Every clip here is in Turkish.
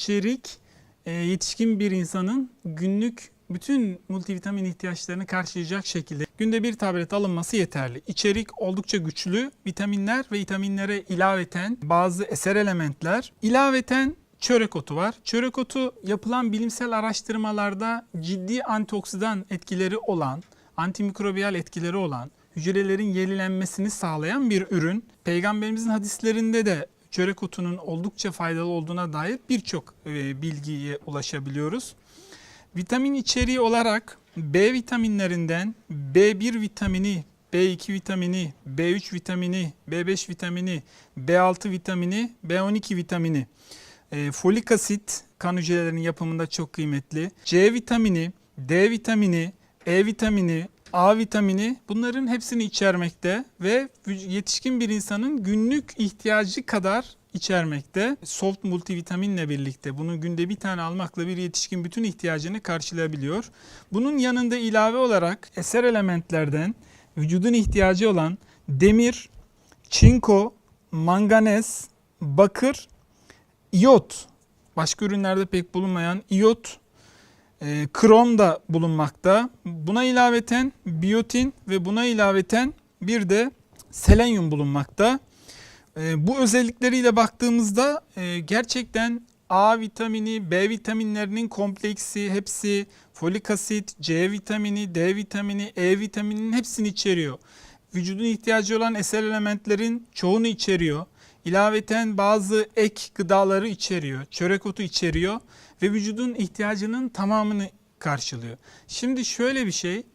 içerik e, yetişkin bir insanın günlük bütün multivitamin ihtiyaçlarını karşılayacak şekilde günde bir tablet alınması yeterli. İçerik oldukça güçlü. Vitaminler ve vitaminlere ilaveten bazı eser elementler. İlaveten çörek otu var. Çörek otu yapılan bilimsel araştırmalarda ciddi antioksidan etkileri olan, antimikrobiyal etkileri olan, hücrelerin yenilenmesini sağlayan bir ürün. Peygamberimizin hadislerinde de çörek otunun oldukça faydalı olduğuna dair birçok e, bilgiye ulaşabiliyoruz. Vitamin içeriği olarak B vitaminlerinden B1 vitamini, B2 vitamini, B3 vitamini, B5 vitamini, B6 vitamini, B12 vitamini, e, folik asit kan hücrelerinin yapımında çok kıymetli. C vitamini, D vitamini, E vitamini, A vitamini bunların hepsini içermekte ve yetişkin bir insanın günlük ihtiyacı kadar içermekte. Soft multivitaminle birlikte bunu günde bir tane almakla bir yetişkin bütün ihtiyacını karşılayabiliyor. Bunun yanında ilave olarak eser elementlerden vücudun ihtiyacı olan demir, çinko, manganez, bakır, iot, başka ürünlerde pek bulunmayan iot, e, krom da bulunmakta. Buna ilaveten biyotin ve buna ilaveten bir de selenyum bulunmakta. E, bu özellikleriyle baktığımızda e, gerçekten A vitamini, B vitaminlerinin kompleksi hepsi, folik asit, C vitamini, D vitamini, E vitamininin hepsini içeriyor. Vücudun ihtiyacı olan eser elementlerin çoğunu içeriyor. İlaveten bazı ek gıdaları içeriyor. Çörek otu içeriyor ve vücudun ihtiyacının tamamını karşılıyor. Şimdi şöyle bir şey,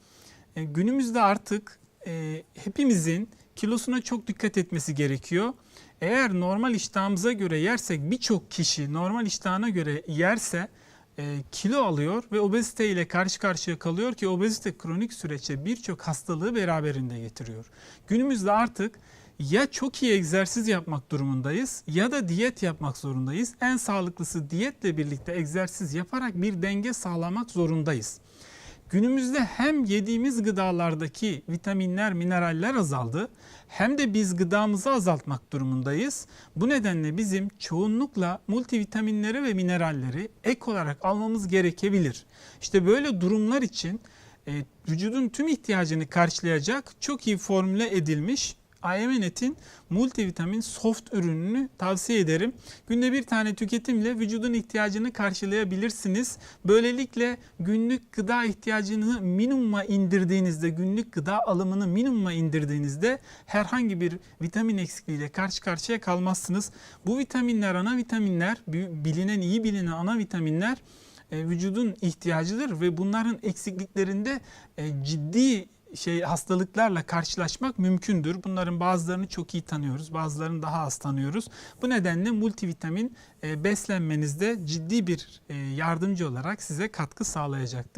e, günümüzde artık e, hepimizin kilosuna çok dikkat etmesi gerekiyor. Eğer normal iştahımıza göre yersek birçok kişi normal iştahına göre yerse e, kilo alıyor ve obezite ile karşı karşıya kalıyor ki obezite kronik süreçte birçok hastalığı beraberinde getiriyor. Günümüzde artık ya çok iyi egzersiz yapmak durumundayız ya da diyet yapmak zorundayız. En sağlıklısı diyetle birlikte egzersiz yaparak bir denge sağlamak zorundayız. Günümüzde hem yediğimiz gıdalardaki vitaminler, mineraller azaldı hem de biz gıdamızı azaltmak durumundayız. Bu nedenle bizim çoğunlukla multivitaminleri ve mineralleri ek olarak almamız gerekebilir. İşte böyle durumlar için e, vücudun tüm ihtiyacını karşılayacak çok iyi formüle edilmiş IMNet'in multivitamin soft ürününü tavsiye ederim. Günde bir tane tüketimle vücudun ihtiyacını karşılayabilirsiniz. Böylelikle günlük gıda ihtiyacını minimuma indirdiğinizde, günlük gıda alımını minimuma indirdiğinizde herhangi bir vitamin eksikliğiyle karşı karşıya kalmazsınız. Bu vitaminler, ana vitaminler, bilinen iyi bilinen ana vitaminler e, vücudun ihtiyacıdır ve bunların eksikliklerinde e, ciddi şey hastalıklarla karşılaşmak mümkündür. Bunların bazılarını çok iyi tanıyoruz, bazılarını daha az tanıyoruz. Bu nedenle multivitamin e, beslenmenizde ciddi bir e, yardımcı olarak size katkı sağlayacaktır.